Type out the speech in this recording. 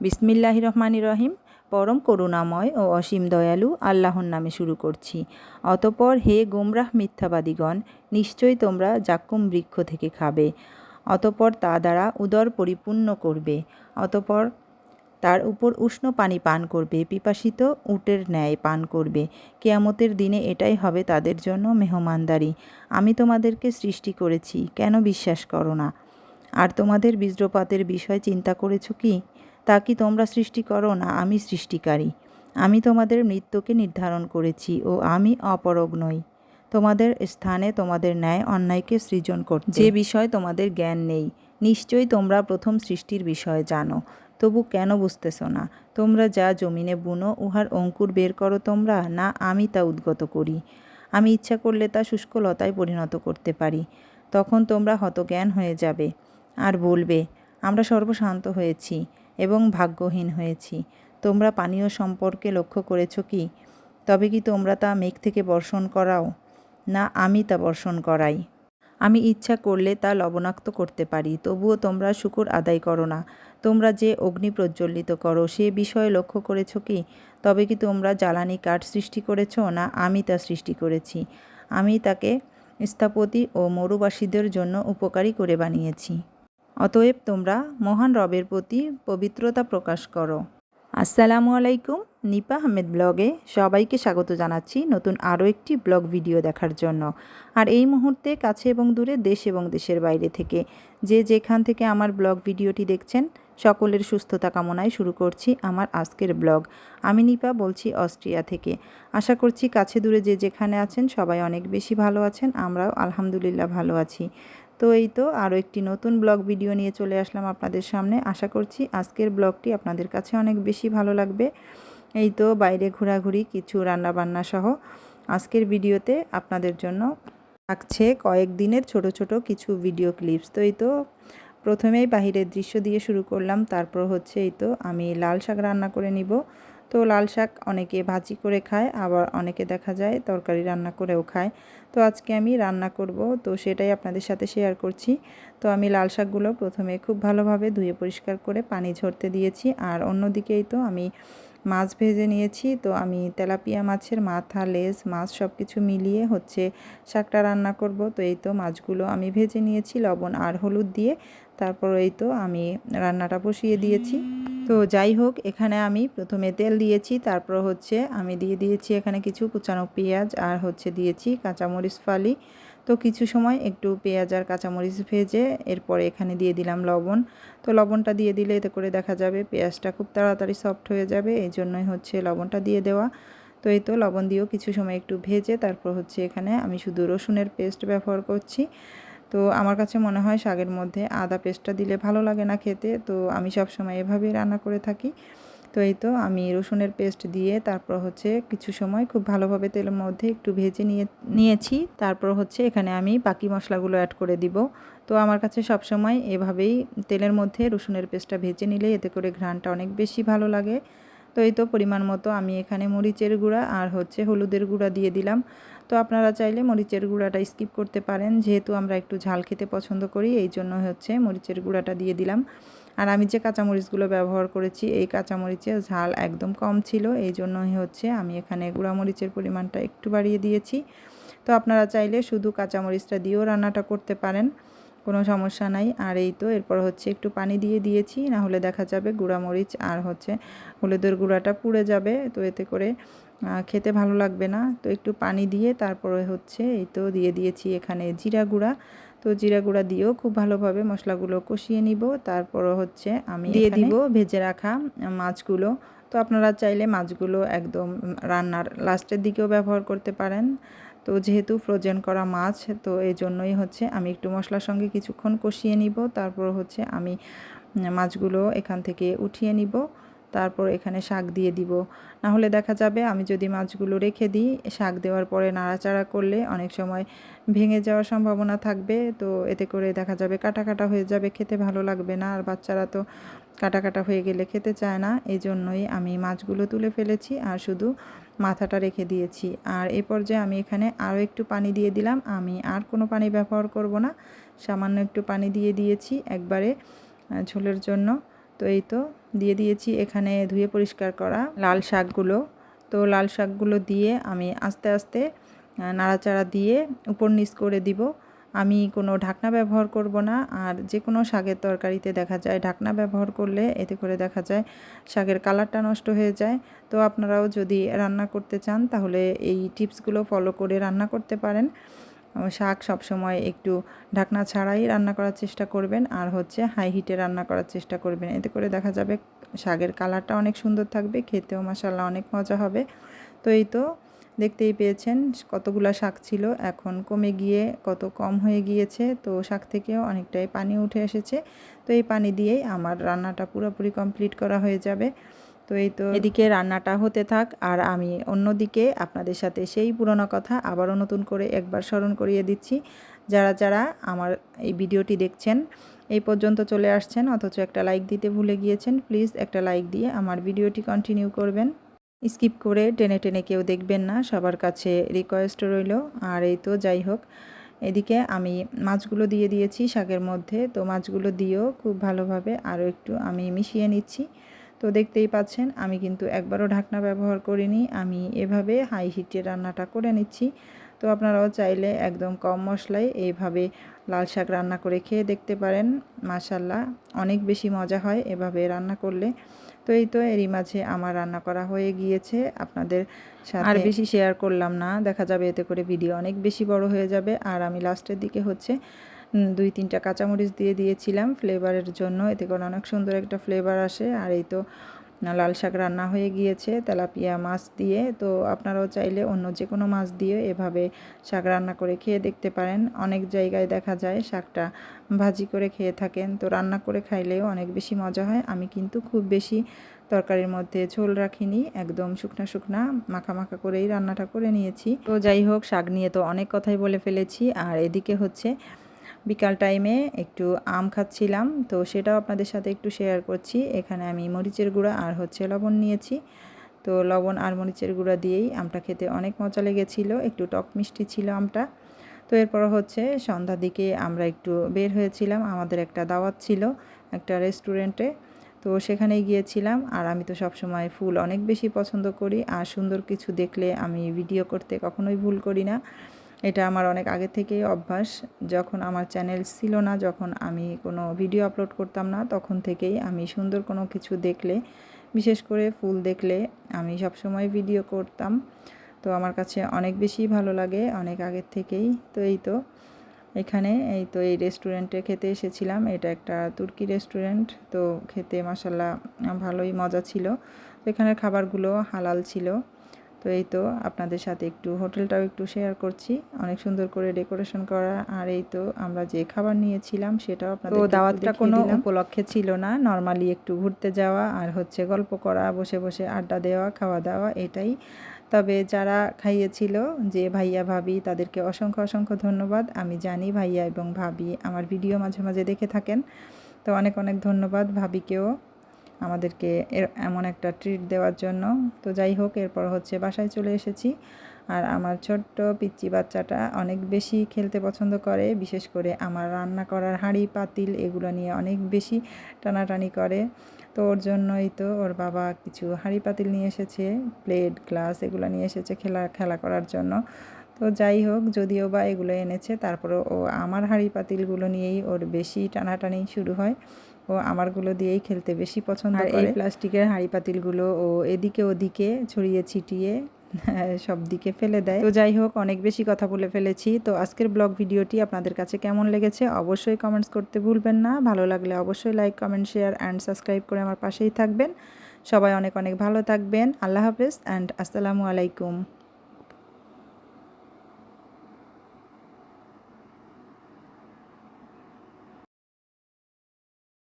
বিসমিল্লাহ রহমান রহিম পরম করুণাময় ও অসীম দয়ালু আল্লাহর নামে শুরু করছি। অতপর হে গোমরাহ মিথ্যাবাদীগণ, নিশ্চয়ই তোমরা জাক্কুম বৃক্ষ থেকে খাবে। অতপর তা দ্বারা উদর পরিপূর্ণ করবে। অতপর তার উপর উষ্ণ পানি পান করবে। পিপাসিত উটের ন্যায় পান করবে। কেয়ামতের দিনে এটাই হবে তাদের জন্য মেহমানদারি। আমি তোমাদেরকে সৃষ্টি করেছি, কেন বিশ্বাস করো না? আর তোমাদের বীজ্রপাতের বিষয় চিন্তা করেছ কি? তা কি তোমরা সৃষ্টি করো? না, আমি সৃষ্টিকারী। আমি তোমাদের মৃত্যুকে নির্ধারণ করেছি ও আমি অপরগ নই। তোমাদের স্থানে তোমাদের ন্যায় অন্যায়কে সৃজন করতে। যে বিষয় তোমাদের জ্ঞান নেই, নিশ্চয়ই তোমরা প্রথম সৃষ্টির বিষয়ে জানো। তবু কেন বুঝতেছ না? তোমরা যা জমিনে বুনো, উহার অঙ্কুর বের করো তোমরা। না, আমি তা উদ্গত করি। আমি ইচ্ছা করলে তা শুষ্ক লতায় পরিণত করতে পারি। তখন তোমরা হতজ্ঞান হয়ে যাবে। আর বলবে, আমরা সর্বশান্ত হয়েছি। এবং ভাগ্যহীন হয়েছি। তোমরা পানীয় সম্পর্কে লক্ষ্য করেছ কি? তবে কি তোমরা তা মেঘ থেকে বর্ষণ করাও? না, আমি তা বর্ষণ করাই। আমি ইচ্ছা করলে তা লবণাক্ত করতে পারি, তবুও তোমরা শুকুর আদায় করো না। তোমরা যে অগ্নি প্রজ্বলিত করো, সে বিষয়ে লক্ষ্য করেছ কি? তবে কি তোমরা জ্বালানি কাঠ সৃষ্টি করেছ? না, আমি তা সৃষ্টি করেছি। আমি তাকে স্থপতি ও মরুবাসীদের জন্য উপকারী করে বানিয়েছি। অতএব তোমরা মহান রবের প্রতি পবিত্রতা প্রকাশ করো। আসসালামু আলাইকুম, নিপা আহমেদ ব্লগে সবাইকে স্বাগত জানাচ্ছি নতুন আরও একটি ব্লগ ভিডিও দেখার জন্য। আর এই মুহূর্তে কাছে এবং দূরে দেশ এবং দেশের বাইরে থেকে যে যেখান থেকে আমার ব্লগ ভিডিওটি দেখছেন, সকলের সুস্থতা কামনায় শুরু করছি আমার আজকের ব্লগ। আমি নিপা বলছি অস্ট্রিয়া থেকে। আশা করছি কাছে দূরে যে যেখানে আছেন সবাই অনেক বেশি ভালো আছেন, আমরাও আলহামদুলিল্লাহ ভালো আছি। তো এই তো আরও একটি নতুন ব্লগ ভিডিও নিয়ে চলে আসলাম আপনাদের সামনে। আশা করছি আজকের ব্লগটি আপনাদের কাছে অনেক বেশি ভালো লাগবে। এই তো বাইরে ঘোরাঘুরি, কিছু রান্না বান্না সহ আজকের ভিডিওতে আপনাদের জন্য থাকছে কয়েক দিনের ছোট ছোট কিছু ভিডিও ক্লিপস। তো এই তো প্রথমেই বাহিরের দৃশ্য দিয়ে শুরু করলাম, তারপর হচ্ছে এই তো আমি লাল শাক রান্না করে নিব। তো লাল শাক অনেকে ভাজি করে খায়, আবার অনেকে দেখা যায় তরকারি রান্না করেও খায়। তো আজকে আমি রান্না করব, তো সেটাই আপনাদের সাথে শেয়ার করছি। তো আমি লাল শাকগুলো প্রথমে খুব ভালোভাবে ধুয়ে পরিষ্কার করে পানি ঝরতে দিয়েছি, আর অন্যদিকেই তো আমি মাছ ভেজে নিয়েছি। তো আমি তেলাপিয়া মাছের মাথা, লেজ, মাছ সব কিছু মিলিয়ে হচ্ছে শাকটা রান্না করব। তো এই তো মাছগুলো আমি ভেজে নিয়েছি, লবণ আর হলুদ দিয়ে। তারপর এই তো আমি রান্নাটা বসিয়ে দিয়েছি। তো যাই হোক, এখানে আমি প্রথমে তেল দিয়েছি, তারপর হচ্ছে আমি দিয়ে দিয়েছি এখানে কিছু কুচানো পেঁয়াজ আর হচ্ছে দিয়েছি কাঁচামরিচ ফালি। তো কিছু সময় একটু পেঁয়াজ আর কাঁচামরিচ ভেজে এরপরে এখানে দিয়ে দিলাম লবণ। তো লবণটা দিয়ে দিলে এতে করে দেখা যাবে পেঁয়াজটা খুব তাড়াতাড়ি সফট হয়ে যাবে, এই জন্যই হচ্ছে লবণটা দিয়ে দেওয়া। তো এই তো লবণ দিয়েও কিছু সময় একটু ভেজে তারপর হচ্ছে এখানে আমি শুধু রসুনের পেস্ট ব্যবহার করছি। তো আমার কাছে মনে হয় শাকের মধ্যে আদা পেস্টটা দিলে ভালো লাগে না খেতে। তো আমি সব সময় এভাবেই রান্না করে থাকি। তো এই তো আমি রসুনের পেস্ট দিয়ে তারপর হচ্ছে কিছু সময় খুব ভালোভাবে তেলের মধ্যে একটু ভেজে নিয়ে, নিয়েছি। তারপর হচ্ছে এখানে আমি বাকি মশলাগুলো অ্যাড করে দিব। তো আমার কাছে সব সময় এভাবেই তেলের মধ্যে রসুনের পেস্টটা ভেজে নিলে এতে করে ঘ্রাণটা অনেক বেশি ভালো লাগে। তো এই তো পরিমাণ মতো আমি এখানে মরিচের গুঁড়া আর হচ্ছে হলুদের গুঁড়া দিয়ে দিলাম। তো আপনারা চাইলে মরিচের গুঁড়াটা স্কিপ করতে পারেন, যেহেতু আমরা একটু ঝাল খেতে পছন্দ করি, এই জন্য হচ্ছে মরিচের গুঁড়াটা দিয়ে দিলাম। আর আমি যে কাঁচামরিচগুলো ব্যবহার করেছি, এই কাঁচামরিচের ঝাল একদম কম ছিল, এই জন্যই হচ্ছে আমি এখানে গুঁড়ামরিচের পরিমাণটা একটু বাড়িয়ে দিয়েছি। তো আপনারা চাইলে শুধু কাঁচামরিচটা দিয়েও রান্নাটা করতে পারেন, কোনো সমস্যা নাই। আর এই তো এরপর হচ্ছে একটু পানি দিয়ে দিয়েছি, না হলে দেখা যাবে গুঁড়ামরিচ আর হচ্ছে হলুদের গুঁড়াটা পুড়ে যাবে। তো এতে করে খেতে ভালো লাগবে না। তো একটু পানি দিয়ে তারপরে হচ্ছে এই তো দিয়ে দিয়েছি এখানে জিরা গুঁড়া। তো জিরা গুঁড়া দিয়েও খুব ভালোভাবে মশলাগুলো কষিয়ে নিব। তারপর হচ্ছে আমি দিয়ে দিব ভেজে রাখা মাছগুলো। তো আপনারা চাইলে মাছগুলো একদম রান্নার লাস্টের দিকেও ব্যবহার করতে পারেন। তো যেহেতু ফ্রোজেন করা মাছ তো এই জন্যই হচ্ছে আমি একটু মশলার সঙ্গে কিছুক্ষণ কষিয়ে নিব। তারপর হচ্ছে আমি মাছগুলো এখান থেকে উঠিয়ে নিব। তারপর এখানে শাক দিয়ে দিব। না হলে দেখা যাবে আমি যদি মাছগুলো রেখে দিই, শাক দেওয়ার পরে নাড়াচাড়া করলে অনেক সময় ভেঙে যাওয়ার সম্ভাবনা থাকবে। তো এতে করে দেখা যাবে কাটা কাটা হয়ে যাবে, খেতে ভালো লাগবে না। আর বাচ্চারা তো কাটা কাটা হয়ে গেলে খেতে চায় না। এই জন্যই আমি মাছগুলো তুলে ফেলেছি আর শুধু মাথাটা রেখে দিয়েছি। আর এ পর্যায়ে আমি এখানে আরও একটু পানি দিয়ে দিলাম। আমি আর কোনো পানি ব্যবহার করব না। সামান্য একটু পানি দিয়ে দিয়েছি একবারে ঝোলের জন্য। তো এই তো দিয়ে দিয়েছি। এখানে ধুয়ে পরিষ্কার করা লাল শাকগুলো। তো লাল শাকগুলো দিয়ে আমি আস্তে আস্তে নাড়াচাড়া দিয়ে উপর নিচ করে দিব। আমি কোনো ঢাকনা ব্যবহার করব না। আর যে কোনো শাকের তরকারিতে দেখা যায় ঢাকনা ব্যবহার করলে এতে করে দেখা যায় শাকের কালারটা নষ্ট হয়ে যায়। তো আপনারাও যদি রান্না করতে চান তাহলে এই টিপসগুলো ফলো করে রান্না করতে পারেন। শাক সবসময় একটু ঢাকনা ছাড়াই রান্না করার চেষ্টা করবেন। আর হচ্ছে হাই হিটে রান্না করার চেষ্টা করবেন। এতে করে দেখা যাবে শাকের কালারটা অনেক সুন্দর থাকবে, খেতেও মশাল্লা অনেক মজা হবে। তো এই তো দেখতেই পেয়েছেন কতগুলা শাক ছিল। এখন কমে গিয়ে কত কম হয়ে গিয়েছে, তো শাক থেকেও অনেকটাই পানি উঠে এসেছে। তো এই পানি দিয়েই আমার রান্নাটা পুরোপুরি কমপ্লিট করা হয়ে যাবে। তো এই তো এদিকে রান্নাটা হতে থাক, আর আমি অন্যদিকে আপনাদের সাথে সেই পুরনো কথা আবারও নতুন করে একবার স্মরণ করিয়ে দিচ্ছি। যারা যারা আমার এই ভিডিওটি দেখছেন, এই পর্যন্ত চলে আসছেন, অথচ একটা লাইক দিতে ভুলে গিয়েছেন, প্লিজ একটা লাইক দিয়ে আমার ভিডিওটি কন্টিনিউ করবেন। স্কিপ করে টেনে টেনে কেউ দেখবেন না, সবার কাছে রিকোয়েস্ট রইল। আর এই তো যাই হোক, এদিকে আমি মাছগুলো দিয়ে দিয়েছি শাকের মধ্যে, তো মাছগুলো দিয়েও খুব ভালোভাবে আরও একটু আমি মিশিয়ে নিচ্ছি। তো দেখতেই পাচ্ছেন, আমি কিন্তু একবারও ঢাকনা ব্যবহার করিনি, আমি এভাবে হাই হিটে রান্নাটা করে নিচ্ছি। তো আপনারাও চাইলে একদম কম মশলায় এইভাবে লাল শাক রান্না করে খেয়ে দেখতে পারেন মাসাল্লাহ অনেক বেশি মজা হয় এভাবে রান্না করলে। তো এই তো এরই মাঝে আমার রান্না করা হয়ে গিয়েছে, আপনাদের আর বেশি শেয়ার করলাম না, দেখা যাবে এতে করে ভিডিও অনেক বেশি বড় হয়ে যাবে। আর আমি লাস্টের দিকে হচ্ছে দুই, তিনটা কাঁচামরিচ দিয়ে দিয়েছিলাম ফ্লেভারের জন্য। এতে করে অনেক সুন্দর একটা ফ্লেভার আসে। আর এই তো লাল শাক রান্না হয়ে গিয়েছে, তেলাপিয়া মাছ দিয়ে। তো আপনারাও চাইলে অন্য যে কোনো মাছ দিয়ে এভাবে শাক রান্না করে খেয়ে দেখতে পারেন। অনেক জায়গায় দেখা যায় শাকটা ভাজি করে খেয়ে থাকেন। তো রান্না করে খাইলেও অনেক বেশি মজা হয়। আমি কিন্তু খুব বেশি তরকারির মধ্যে ঝোল রাখিনি, একদম শুকনা শুকনা, মাখা মাখা করেই রান্নাটা করে নিয়েছি। তো যাই হোক, শাক নিয়ে তো অনেক কথাই বলে ফেলেছি। আর এদিকে হচ্ছে বিকাল টাইমে একটু আম খাচ্ছিলাম, তো সেটাও আপনাদের সাথে একটু শেয়ার করছি। এখানে আমি মরিচের গুঁড়া আর হচ্ছে লবণ নিয়েছি। তো লবণ আর মরিচের গুঁড়া দিয়েই আমটা খেতে অনেক মজা লেগেছিল, একটু টক মিষ্টি ছিল আমটা। তো এরপর হচ্ছে সন্ধ্যার দিকে আমরা একটু বের হয়েছিলাম, আমাদের একটা দাওয়াত ছিল একটা রেস্টুরেন্টে তো সেখানে গিয়েছিলাম আর আমি তো সবসময় ফুল অনেক বেশি পছন্দ করি, আর সুন্দর কিছু দেখলে আমি ভিডিও করতে কখনোই ভুল করি না। এটা আমার অনেক আগে থেকেই অভ্যাস। যখন আমার চ্যানেল ছিল না, যখন আমি কোনো ভিডিও আপলোড করতাম না, তখন থেকেই আমি সুন্দর কোনো কিছু দেখলে, বিশেষ করে ফুল দেখলে, আমি সবসময় ভিডিও করতাম। তো আমার কাছে অনেক বেশি ভালো লাগে, অনেক আগের থেকেই। তো এই তো, এখানে এই তো এই রেস্টুরেন্টে খেতে এসেছিলাম। এটা একটা তুর্কি রেস্টুরেন্ট তো খেতে মশাল্লা ভালোই মজা ছিল। তো এখানের খাবারগুলো হালাল ছিল। তো এই তো আপনাদের সাথে একটু হোটেলটাও একটু শেয়ার করছি। অনেক সুন্দর করে ডেকোরেশন করা। আর এই তো আমরা যে খাবার নিয়েছিলাম সেটাও আপনাদের তো দাওয়াতটা কোনো উপলক্ষে ছিল না। নর্মালি একটু ঘুরতে যাওয়া আর হচ্ছে গল্প করা বসে বসে আড্ডা দেওয়া খাওয়া দাওয়া এটাই। তবে যারা খাইয়েছিল যে ভাইয়া ভাবি তাদেরকে অসংখ্য অসংখ্য ধন্যবাদ। আমি জানি ভাইয়া এবং ভাবি আমার ভিডিও মাঝে মাঝে দেখে থাকেন। তো অনেক অনেক ধন্যবাদ ভাবিকেও। আমাদেরকে এর এমন একটা ট্রিট দেওয়ার জন্য। তো যাই হোক, এরপর হচ্ছে বাসায় চলে এসেছি। আর আমার ছোট্ট পিচ্চি বাচ্চাটা অনেক বেশি খেলতে পছন্দ করে, বিশেষ করে আমার রান্না করার হাঁড়ি, পাতিল এগুলো নিয়ে অনেক বেশি টানাটানি করে। তো ওর জন্যই তো ওর বাবা কিছু হাঁড়ি, পাতিল নিয়ে এসেছে প্লেট গ্লাস এগুলো নিয়ে এসেছে খেলা খেলা করার জন্য। তো যাই হোক, যদিও বা এগুলো এনেছে তারপরে ও আমার হাঁড়ি, পাতিলগুলো নিয়েই ওর বেশি টানাটানি শুরু হয়। ও আমারগুলো দিয়েই খেলতে বেশি পছন্দ আর এই প্লাস্টিকের হাঁড়ি পাতিলগুলো ও এদিকে ওদিকে ছড়িয়ে ছিটিয়ে সব দিকে ফেলে দেয়। তো যাই হোক অনেক বেশি কথা বলে ফেলেছি। তো আজকের ব্লগ ভিডিওটি আপনাদের কাছে কেমন লেগেছে অবশ্যই কমেন্টস করতে ভুলবেন না। ভালো লাগলে অবশ্যই like comment share and subscribe করে আমার পাশেই থাকবেন। সবাই অনেক অনেক ভালো থাকবেন। আল্লাহ হাফেজ অ্যান্ড আসসালামু আলাইকুম।